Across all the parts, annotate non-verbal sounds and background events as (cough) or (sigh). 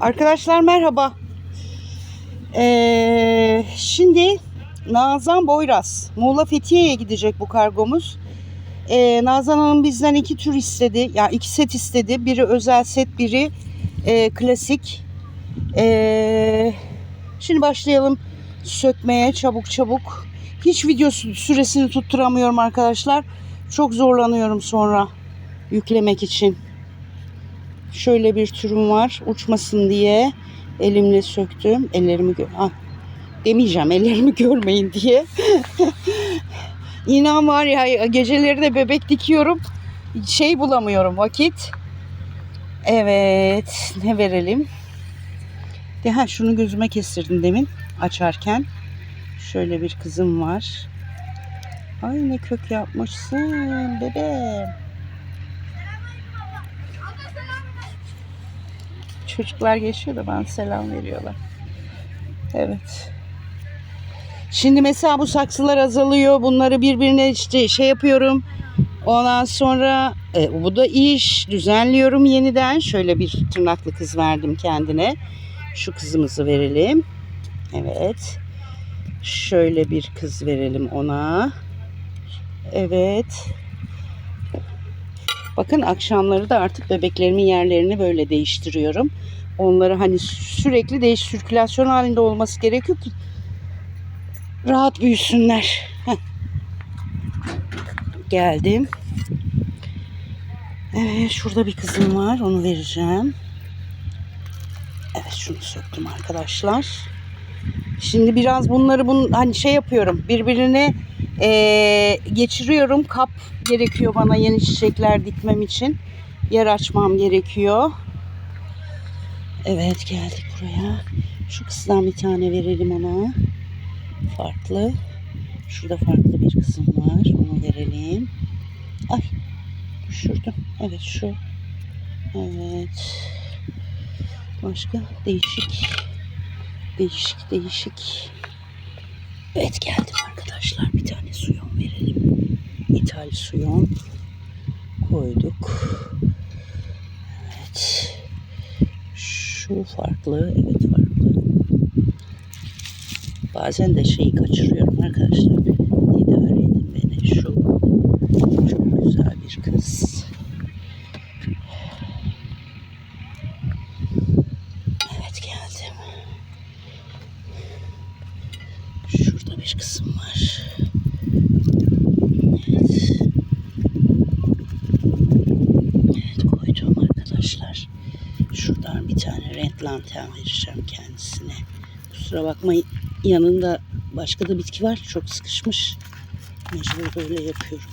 Arkadaşlar merhaba. Ee, şimdi Nazan Boyraz, Muğla Fethiye'ye gidecek bu kargomuz. Ee, Nazan Hanım bizden iki tür istedi. Yani iki set istedi. Biri özel set, biri e, klasik. Ee, şimdi başlayalım sökmeye çabuk çabuk. Hiç video sü- süresini tutturamıyorum arkadaşlar. Çok zorlanıyorum sonra yüklemek için. Şöyle bir türüm var. Uçmasın diye elimle söktüm. Ellerimi gö- ah, demeyeceğim ellerimi (laughs) görmeyin diye. İnan var ya geceleri de bebek dikiyorum. Şey bulamıyorum vakit. Evet ne verelim? De ha şunu gözüme kestirdim demin açarken. Şöyle bir kızım var. Ay ne kök yapmışsın bebeğim. Çocuklar geçiyor da bana selam veriyorlar. Evet. Şimdi mesela bu saksılar azalıyor. Bunları birbirine işte şey yapıyorum. Ondan sonra e, bu da iş. Düzenliyorum yeniden. Şöyle bir tırnaklı kız verdim kendine. Şu kızımızı verelim. Evet. Şöyle bir kız verelim ona. Evet. Bakın akşamları da artık bebeklerimin yerlerini böyle değiştiriyorum. Onları hani sürekli değiş sirkülasyon halinde olması gerekiyor ki rahat büyüsünler. Geldim. Evet şurada bir kızım var onu vereceğim. Evet şunu söktüm arkadaşlar. Şimdi biraz bunları bun, hani şey yapıyorum birbirine eee, geçiriyorum. Kap gerekiyor bana yeni çiçekler dikmem için. Yer açmam gerekiyor. Evet geldik buraya. Şu kızdan bir tane verelim ona. Farklı. Şurada farklı bir kızım var. Onu verelim. Ay düşürdüm. Evet şu. Evet. Başka değişik. Değişik değişik. Evet geldim arkadaşlar. Bir tane suyon verelim. İthal suyon koyduk. Evet. Şu farklı. Evet farklı. Bazen de şeyi kaçırıyorum arkadaşlar. İdare edin beni. Şu çok güzel bir kız. Evet geldim. Şurada bir kısım var. Evet. Evet koydum arkadaşlar. Şuradan bir tane renk lantern vereceğim kendisine. Kusura bakmayın yanında başka da bitki var. Çok sıkışmış. Mecbur böyle yapıyorum.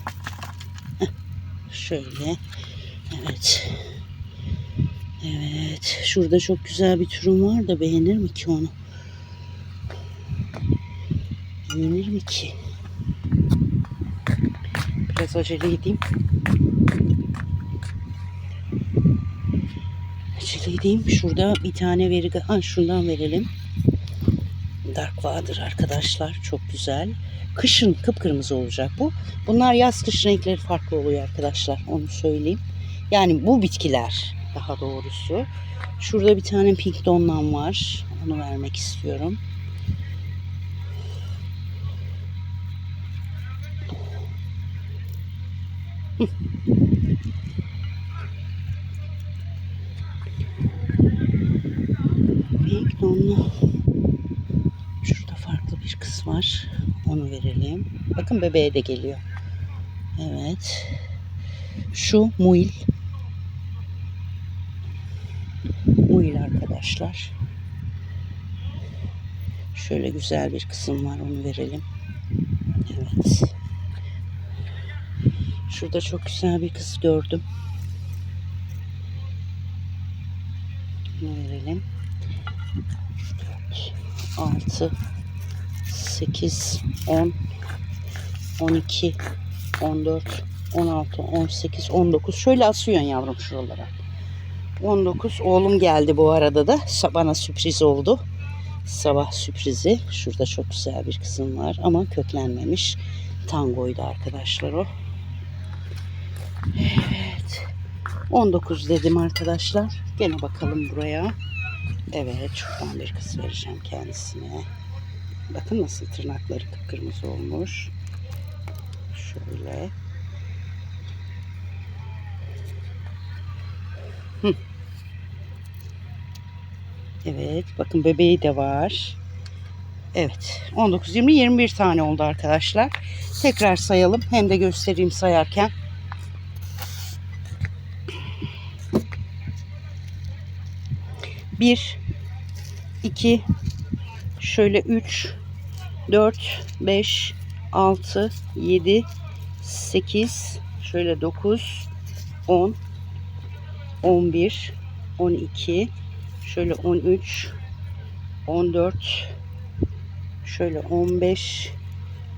Şöyle. Evet. Evet. Şurada çok güzel bir türüm var da beğenir mi ki onu? Beğenir mi ki? Biraz acele edeyim. Acele edeyim. Şurada bir tane veri... Ha, şundan verelim. Dark Water arkadaşlar. Çok güzel. Kışın kıpkırmızı olacak bu. Bunlar yaz kış renkleri farklı oluyor arkadaşlar. Onu söyleyeyim. Yani bu bitkiler daha doğrusu. Şurada bir tane pink donlan var. Onu vermek istiyorum. Pink donlu. Var. Onu verelim. Bakın bebeğe de geliyor. Evet. Şu muil. Muil arkadaşlar. Şöyle güzel bir kısım var. Onu verelim. Evet. Şurada çok güzel bir kız gördüm. Bunu verelim. 4, 6, 8, 10, 12, 14, 16, 18, 19. Şöyle asıyorsun yavrum şuralara. 19. Oğlum geldi bu arada da. Bana sürpriz oldu. Sabah sürprizi. Şurada çok güzel bir kızım var ama köklenmemiş. Tangoydu arkadaşlar o. Evet. 19 dedim arkadaşlar. Gene bakalım buraya. Evet şuradan bir kız vereceğim kendisine. Bakın nasıl tırnakları kıpkırmızı olmuş. Şöyle. Hı. Evet bakın bebeği de var. Evet 19, 20, 21 tane oldu arkadaşlar. Tekrar sayalım hem de göstereyim sayarken. Bir, iki, şöyle üç, dört, beş, altı, yedi, sekiz, şöyle dokuz, on, on bir, on iki, şöyle on üç, on dört, şöyle on beş,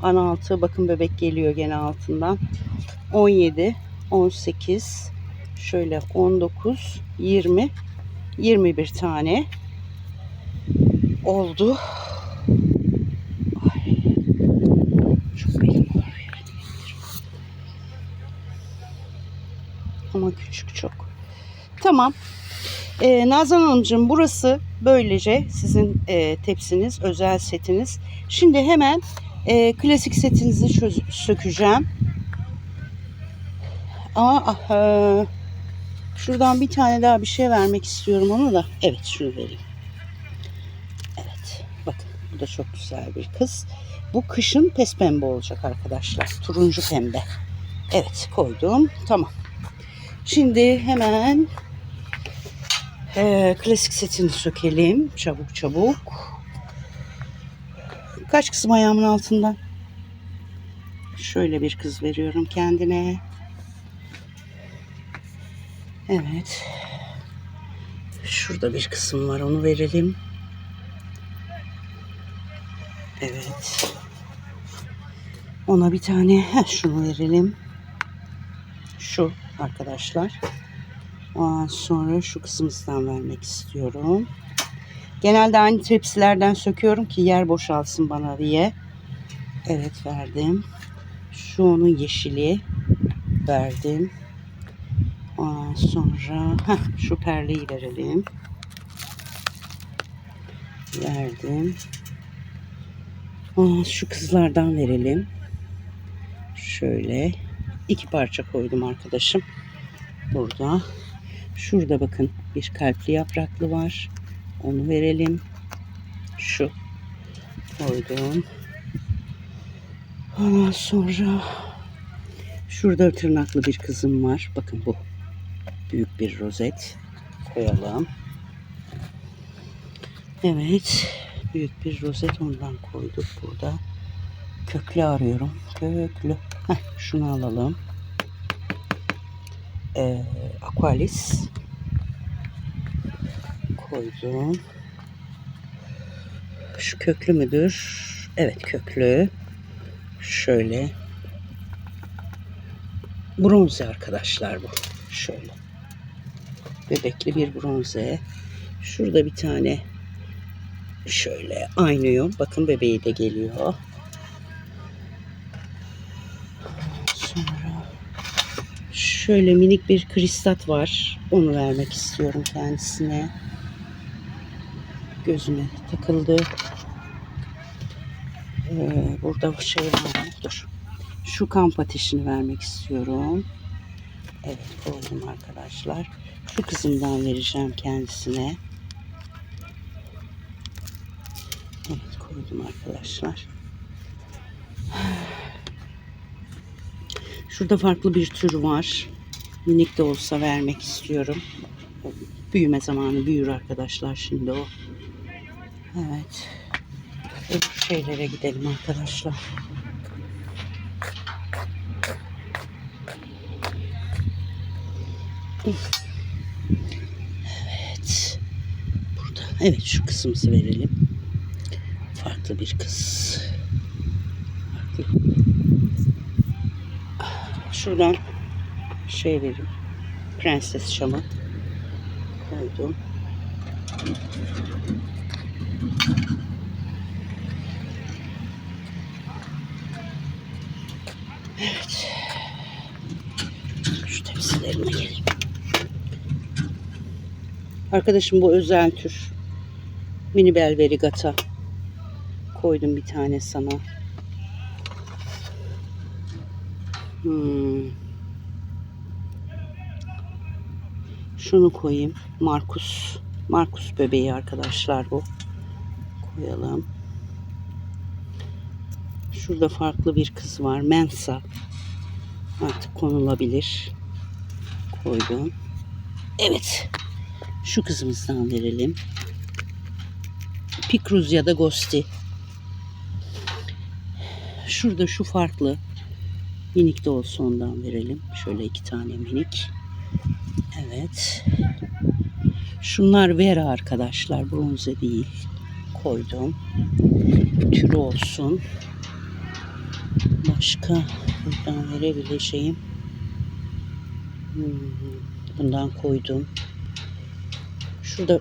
on altı, bakın bebek geliyor gene altından, on yedi, on sekiz, şöyle on dokuz, yirmi, 21 tane oldu. Ay, çok belim ağrıyor. Ama küçük çok. Tamam. Ee, Nazan Hanımcığım burası böylece sizin e, tepsiniz, özel setiniz. Şimdi hemen e, klasik setinizi çöz- sökeceğim. Aa, ah, e, Şuradan bir tane daha bir şey vermek istiyorum ona da. Evet şunu vereyim. Evet bakın bu da çok güzel bir kız. Bu kışın pes pembe olacak arkadaşlar. Turuncu pembe. Evet koydum. Tamam. Şimdi hemen eee, klasik setini sökelim. Çabuk çabuk. Kaç kısım ayağımın altından? Şöyle bir kız veriyorum kendine. Evet. Şurada bir kısım var onu verelim. Evet. Ona bir tane heh, şunu verelim. Şu arkadaşlar. Ondan sonra şu kısmımızdan vermek istiyorum. Genelde aynı tepsilerden söküyorum ki yer boşalsın bana diye. Evet verdim. Şu onun yeşili verdim. Ondan sonra heh, şu perleyi verelim. Verdim. Aa, şu kızlardan verelim. Şöyle iki parça koydum arkadaşım. Burada. Şurada bakın bir kalpli yapraklı var. Onu verelim. Şu koydum. Ondan sonra şurada tırnaklı bir kızım var. Bakın bu büyük bir rozet koyalım. Evet. Büyük bir rozet ondan koyduk burada. Köklü arıyorum. Köklü. Heh, şunu alalım. Ee, Aqualis koydum. Şu köklü müdür? Evet köklü. Şöyle. Bronze arkadaşlar bu. Şöyle bebekli bir bronze. Şurada bir tane şöyle aynıyor. Bakın bebeği de geliyor. Şöyle minik bir kristat var. Onu vermek istiyorum kendisine. Gözüme takıldı. Ee, burada şey var? Dur. Şu kamp ateşini vermek istiyorum. Evet koydum arkadaşlar. Şu kızımdan vereceğim kendisine. Evet koydum arkadaşlar. (sighs) Şurada farklı bir tür var. Minik de olsa vermek istiyorum. Büyüme zamanı büyür arkadaşlar şimdi o. Evet. Öbür şeylere gidelim arkadaşlar. Evet. Burada. Evet şu kısmımızı verelim. Farklı bir kız. Farklı. Şuradan şey vereyim. Prenses şamı koydum. Evet. Şu tepsilerime geleyim. Arkadaşım bu özel tür. Mini Belverigata. Koydum bir tane sana. Hmm. Şunu koyayım. Markus. Markus bebeği arkadaşlar bu. Koyalım. Şurada farklı bir kız var. Mensa. Artık konulabilir. Koydum. Evet. Şu kızımızdan verelim. Pikruz ya da Gosti. Şurada şu farklı. Minik de olsa ondan verelim. Şöyle iki tane minik. Evet. Şunlar Vera arkadaşlar. Bronze değil. Koydum. Türü olsun. Başka buradan verebileceğim. Hmm, Bundan koydum. Şurada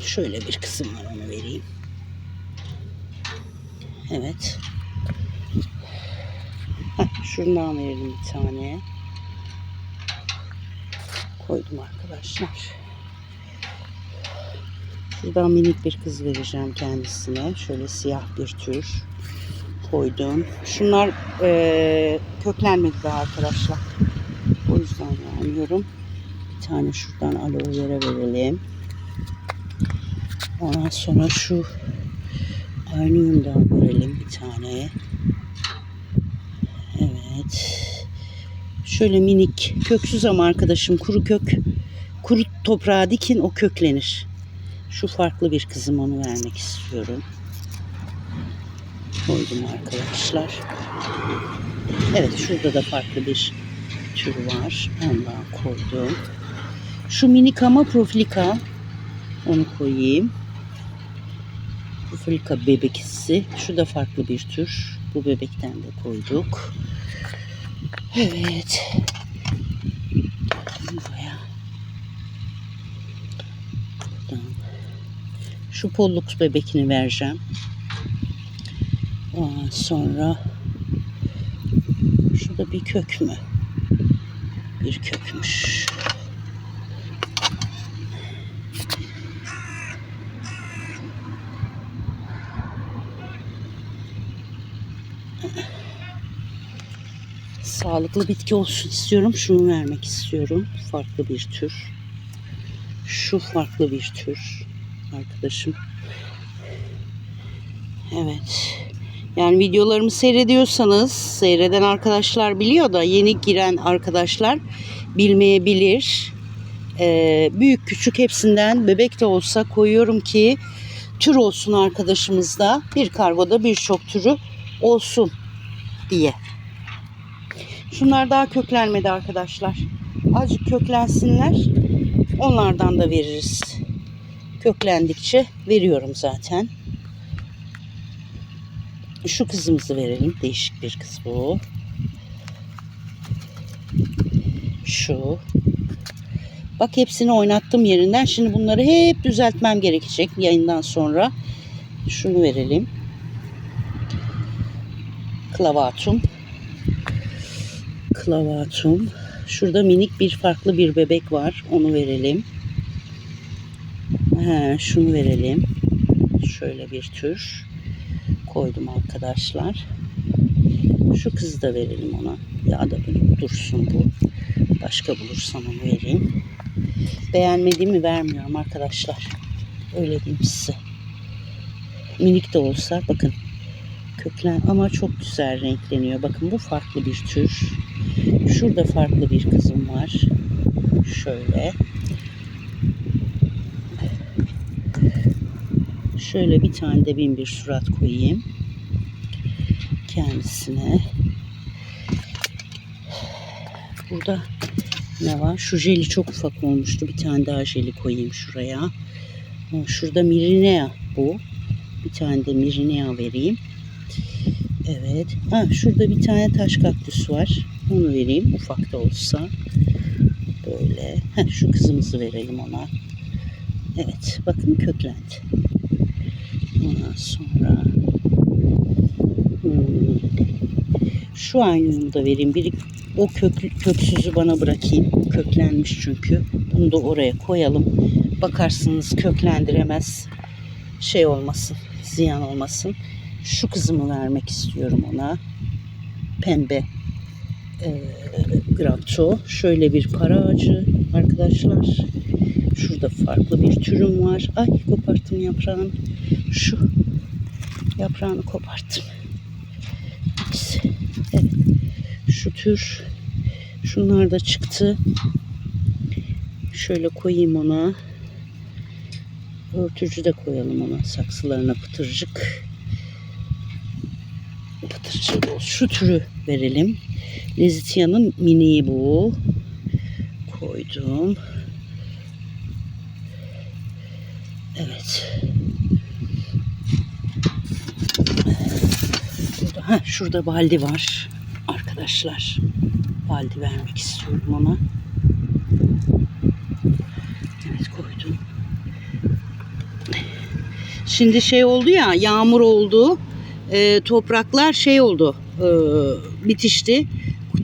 şöyle bir kısım var onu vereyim. Evet. Heh, şundan verelim bir tane. Koydum arkadaşlar. Şuradan minik bir kız vereceğim kendisine. Şöyle siyah bir tür koydum. Şunlar eee köklenmedi daha arkadaşlar. O yüzden vermiyorum. Bir tane şuradan aloe vera verelim. Ondan sonra şu aynıyumdan verelim bir tane. Evet. Şöyle minik köksüz ama arkadaşım kuru kök kuru toprağa dikin o köklenir. Şu farklı bir kızım onu vermek istiyorum. Koydum arkadaşlar. Evet şurada da farklı bir tür var. Ondan koydum. Şu minik ama profilika. Onu koyayım. Profilika bebekisi. Şu da farklı bir tür. Bu bebekten de koyduk. Evet. Şu pollux bebekini vereceğim. Ondan sonra şurada bir kök mü? Bir kökmüş. Sağlıklı bitki olsun istiyorum. Şunu vermek istiyorum. Farklı bir tür. Şu farklı bir tür. Arkadaşım. Evet. Yani videolarımı seyrediyorsanız seyreden arkadaşlar biliyor da yeni giren arkadaşlar bilmeyebilir. Ee, büyük küçük hepsinden bebek de olsa koyuyorum ki tür olsun arkadaşımızda. Bir kargoda birçok türü olsun diye. Şunlar daha köklenmedi arkadaşlar. Azıcık köklensinler. Onlardan da veririz. Köklendikçe veriyorum zaten. Şu kızımızı verelim. Değişik bir kız bu. Şu. Bak hepsini oynattım yerinden. Şimdi bunları hep düzeltmem gerekecek yayından sonra. Şunu verelim. Klavatum. Klavatum. Şurada minik bir farklı bir bebek var. Onu verelim. He, şunu verelim. Şöyle bir tür koydum arkadaşlar. Şu kızı da verelim ona. Ya da dursun bu. Başka bulursam onu vereyim. Beğenmediğimi vermiyorum arkadaşlar. Öyle diyeyim size. Minik de olsa bakın köklen ama çok güzel renkleniyor. Bakın bu farklı bir tür. Şurada farklı bir kızım var. Şöyle. Şöyle bir tane de bin bir surat koyayım. Kendisine. Burada ne var? Şu jeli çok ufak olmuştu. Bir tane daha jeli koyayım şuraya. Şurada Mirinea bu. Bir tane de Mirinea vereyim. Evet. Ha, şurada bir tane taş kaktüs var. Onu vereyim. Ufak da olsa. Böyle. Ha, şu kızımızı verelim ona. Evet. Bakın köklendi. Ondan sonra hmm, şu aynını da vereyim. Bir, o kök, köksüzü bana bırakayım. Köklenmiş çünkü. Bunu da oraya koyalım. Bakarsınız köklendiremez. şey olmasın, ziyan olmasın. Şu kızımı vermek istiyorum ona. Pembe e, Grapto. Şöyle bir para ağacı arkadaşlar. Şurada farklı bir türüm var. Ay koparttım yaprağını. Şu yaprağını koparttım. Evet. Şu tür. Şunlar da çıktı. Şöyle koyayım ona. Örtücü de koyalım ona saksılarına pıtırcık. Pıtırcık olsun. Şu türü verelim. Lezitia'nın mini bu. Koydum. Evet. Burada, heh, şurada baldi var arkadaşlar. Baldi vermek istiyorum ona. Evet koydum. Şimdi şey oldu ya yağmur oldu. Ee, topraklar şey oldu. e, bitişti.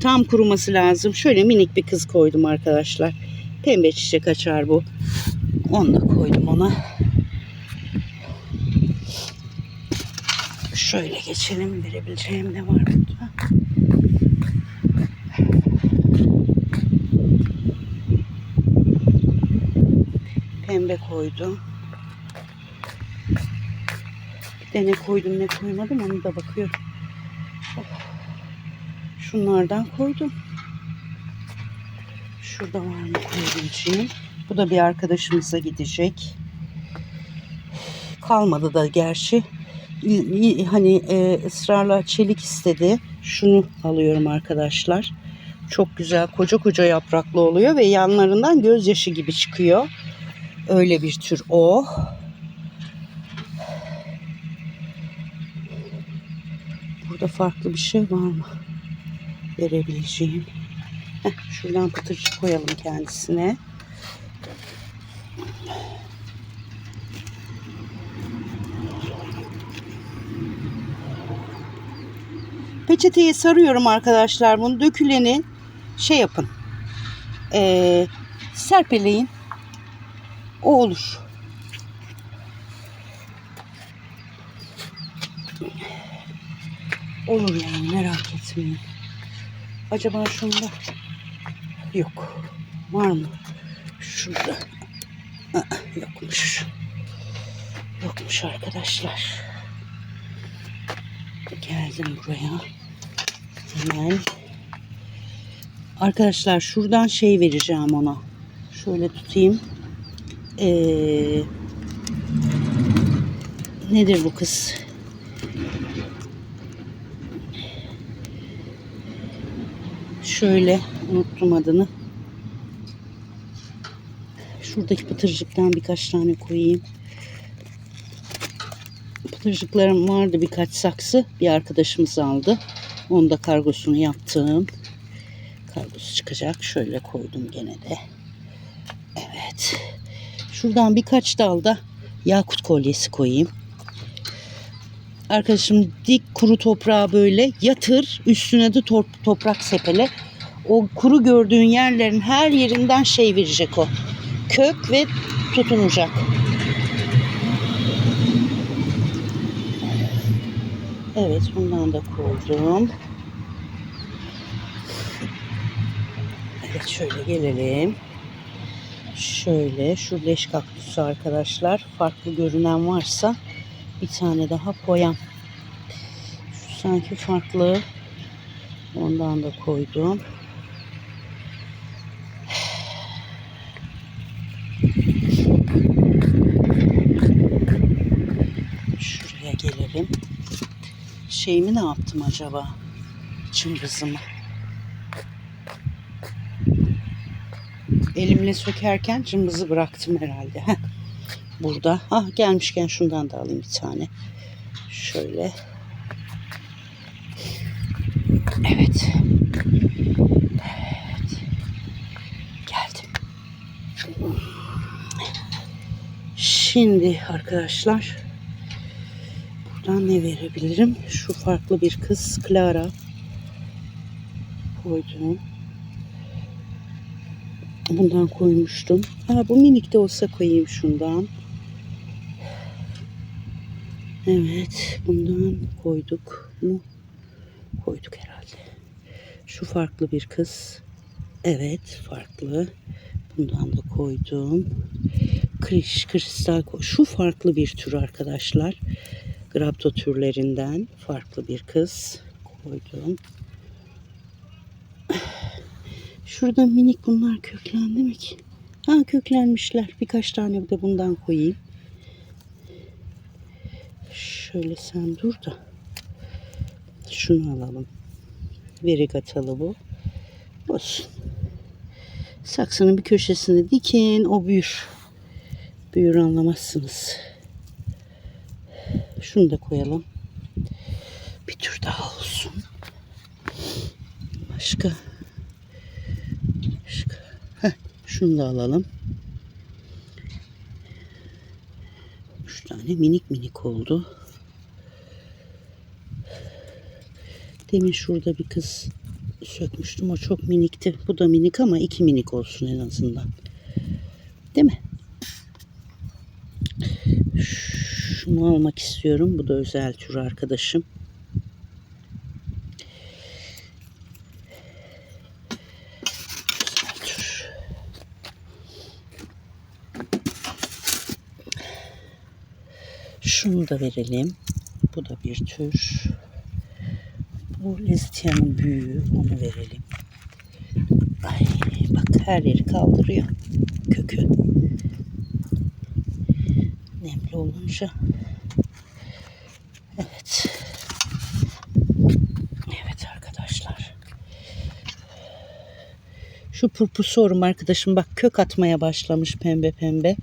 Tam kuruması lazım. Şöyle minik bir kız koydum arkadaşlar. Pembe çiçek açar bu. Onu da koydum ona. Şöyle geçelim. Verebileceğim ne var burada? Pembe koydum. De ne koydum ne koymadım onu da bakıyorum. Oh. Şunlardan koydum. Şurada var mı koyabileceğim? Bu da bir arkadaşımıza gidecek. Kalmadı da gerçi. Hani e, ısrarla çelik istedi. Şunu alıyorum arkadaşlar. Çok güzel koca koca yapraklı oluyor ve yanlarından gözyaşı gibi çıkıyor. Öyle bir tür o. Burada farklı bir şey var mı? Verebileceğim. Heh, şuradan pıtırcık koyalım kendisine. Peçeteye sarıyorum arkadaşlar. Bunu döküleni şey yapın. Ee, serpeleyin. O olur. Olur yani merak etmeyin. Acaba şunda yok. Var mı? Şurada. Yokmuş. Yokmuş arkadaşlar. Geldim buraya. Hemen. Arkadaşlar şuradan şey vereceğim ona. Şöyle tutayım. Ee, nedir bu kız? Şöyle unuttum adını. Şuradaki pıtırcıktan birkaç tane koyayım. Pıtırcıklarım vardı birkaç saksı. Bir arkadaşımız aldı. Onu da kargosunu yaptım. Kargosu çıkacak. Şöyle koydum gene de. Evet. Şuradan birkaç dalda yakut kolyesi koyayım. Arkadaşım dik kuru toprağa böyle yatır. Üstüne de to- toprak sepele. O kuru gördüğün yerlerin her yerinden şey verecek o. Kök ve tutunacak. Evet bundan da koydum. Evet şöyle gelelim. Şöyle şu leş kaktüsü arkadaşlar. Farklı görünen varsa bir tane daha koyam. Şu sanki farklı. Ondan da koydum. Şuraya gelelim. Şeyimi ne yaptım acaba? Çımbızımı. Elimle sökerken cımbızı bıraktım herhalde. Burada. Ah gelmişken şundan da alayım bir tane. Şöyle. Evet. Evet. Geldim. Şimdi arkadaşlar buradan ne verebilirim? Şu farklı bir kız Clara koydum. Bundan koymuştum. Ha, bu minik de olsa koyayım şundan. Evet, bundan koyduk mu? Koyduk herhalde. Şu farklı bir kız. Evet, farklı. Bundan da koydum. Kriş, kristal. Şu farklı bir tür arkadaşlar. Grapto türlerinden farklı bir kız koydum. Şurada minik bunlar köklendi mi ki? Ha köklenmişler. Birkaç tane de bundan koyayım. Şöyle sen dur da. Şunu alalım. Verigatalı bu. Olsun. Saksının bir köşesine dikin. O büyür. Büyür anlamazsınız. Şunu da koyalım. Bir tür daha olsun. Başka. Başka. Heh, şunu da alalım. Üç tane minik minik oldu. Demin şurada bir kız sökmüştüm. O çok minikti. Bu da minik ama iki minik olsun en azından. Değil mi? Şunu almak istiyorum. Bu da özel tür arkadaşım. Özel tür. Şunu da verelim. Bu da bir tür. Bu Lizitia'nın büyüğü. Onu verelim. Ay bak her yeri kaldırıyor. Kökü. Olunca. Evet. Evet arkadaşlar. Şu purpusorum arkadaşım bak kök atmaya başlamış pembe pembe.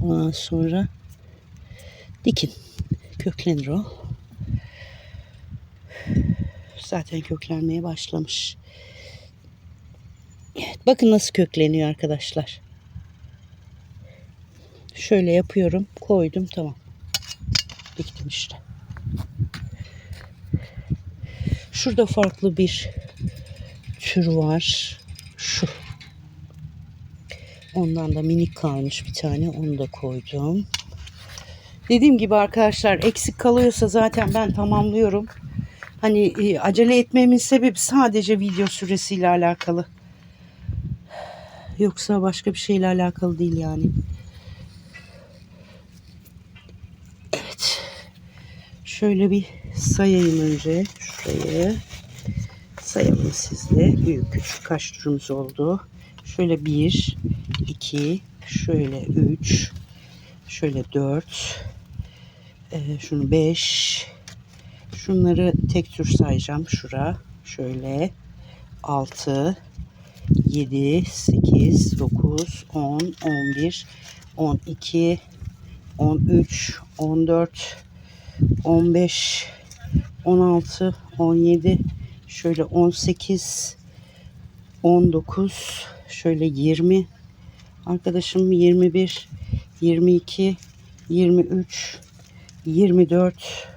Ondan sonra dikin. Köklenir o. Zaten köklenmeye başlamış. Evet, bakın nasıl kökleniyor arkadaşlar. Şöyle yapıyorum. Koydum tamam. Diktim işte. Şurada farklı bir tür var. Şu. Ondan da minik kalmış bir tane. Onu da koydum. Dediğim gibi arkadaşlar eksik kalıyorsa zaten ben tamamlıyorum. Hani e, acele etmemin sebebi sadece video süresiyle alakalı. Yoksa başka bir şeyle alakalı değil yani. Evet. Şöyle bir sayayım önce şurayı. Sayalım sizle. Büyük küçük kaç turumuz oldu. Şöyle bir, iki, şöyle üç, şöyle dört, e, şunu beş, şunları tek tür sayacağım. Şura şöyle altı, 7, 8, 9, 10, 11, 12, 13, 14, 15, 16, 17, şöyle 18, 19, şöyle 20, arkadaşım 21, 22, 23, 24,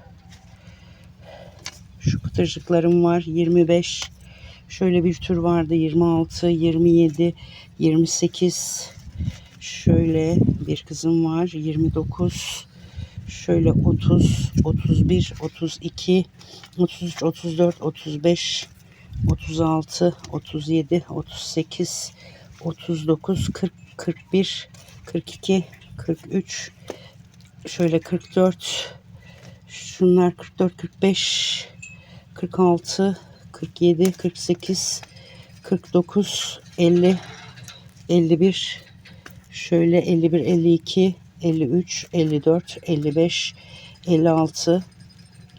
şu pıtırcıklarım var 25, Şöyle bir tür vardı 26, 27, 28. Şöyle bir kızım var 29. Şöyle 30, 31, 32, 33, 34, 35, 36, 37, 38, 39, 40, 41, 42, 43, şöyle 44, şunlar 44, 45, 46, 47, 48, 49, 50, 51, şöyle 51, 52, 53, 54, 55, 56,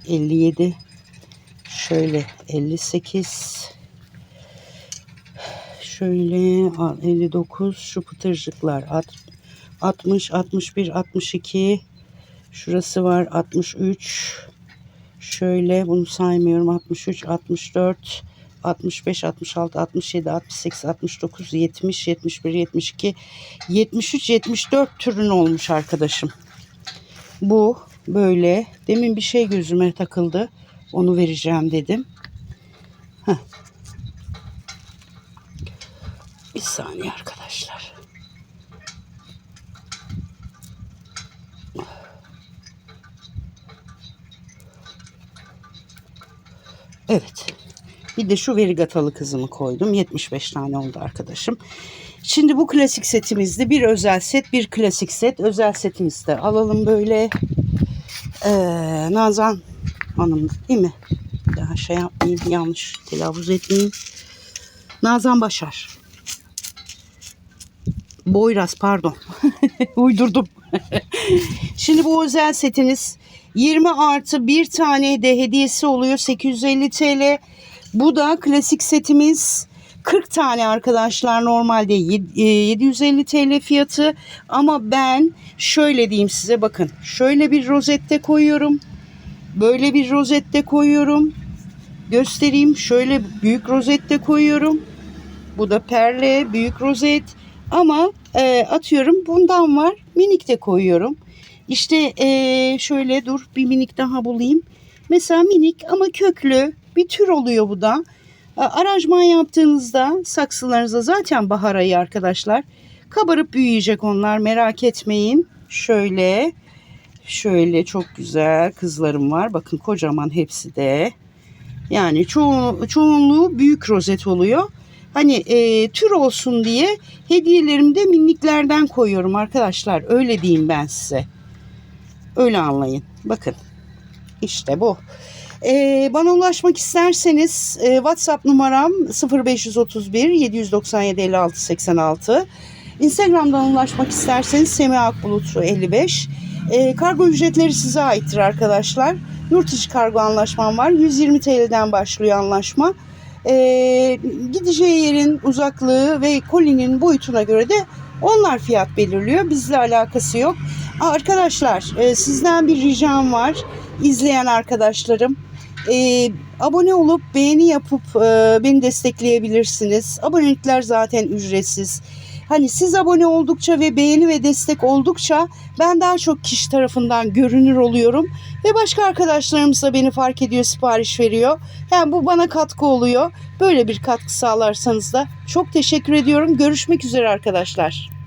57, şöyle 58, şöyle 59, şu pıtırcıklar 60, 61, 62, şurası var 63, Şöyle bunu saymıyorum. 63, 64, 65, 66, 67, 68, 69, 70, 71, 72, 73, 74 türün olmuş arkadaşım. Bu böyle. Demin bir şey gözüme takıldı. Onu vereceğim dedim. Heh. Bir saniye arkadaşlar. Evet. Bir de şu verigatalı kızımı koydum. 75 tane oldu arkadaşım. Şimdi bu klasik setimizde bir özel set, bir klasik set. Özel setimizi de alalım böyle. Ee, Nazan Hanım değil mi? Daha şey yapmayayım, yanlış telaffuz etmeyeyim. Nazan Başar. Boyraz pardon. (laughs) Uydurdum. (laughs) Şimdi bu özel setiniz 20 artı bir tane de hediyesi oluyor 850 TL. Bu da klasik setimiz. 40 tane arkadaşlar normalde yed- e, 750 TL fiyatı. Ama ben şöyle diyeyim size bakın. Şöyle bir rozette koyuyorum. Böyle bir rozette koyuyorum. Göstereyim. Şöyle büyük rozette koyuyorum. Bu da perle büyük rozet. Ama e, atıyorum bundan var. Minik de koyuyorum. İşte e, şöyle dur bir minik daha bulayım. Mesela minik ama köklü bir tür oluyor bu da aranjman yaptığınızda saksılarınızda zaten bahar ayı arkadaşlar kabarıp büyüyecek onlar merak etmeyin şöyle şöyle çok güzel kızlarım var bakın kocaman hepsi de yani çoğu, çoğunluğu büyük rozet oluyor. Hani e, tür olsun diye hediyelerimi de miniklerden koyuyorum arkadaşlar. Öyle diyeyim ben size. Öyle anlayın. Bakın. İşte bu. E, bana ulaşmak isterseniz e, WhatsApp numaram 0531 797 56 86. Instagram'dan ulaşmak isterseniz Semih Akbulutlu 55. E, kargo ücretleri size aittir arkadaşlar. Yurt içi kargo anlaşmam var. 120 TL'den başlıyor anlaşma. E, gideceği yerin uzaklığı ve kolinin boyutuna göre de onlar fiyat belirliyor. Bizle alakası yok. Arkadaşlar e, sizden bir ricam var. İzleyen arkadaşlarım. E, abone olup beğeni yapıp e, beni destekleyebilirsiniz. Abonelikler zaten ücretsiz. Hani siz abone oldukça ve beğeni ve destek oldukça ben daha çok kişi tarafından görünür oluyorum. Ve başka arkadaşlarımız da beni fark ediyor, sipariş veriyor. Yani bu bana katkı oluyor. Böyle bir katkı sağlarsanız da çok teşekkür ediyorum. Görüşmek üzere arkadaşlar.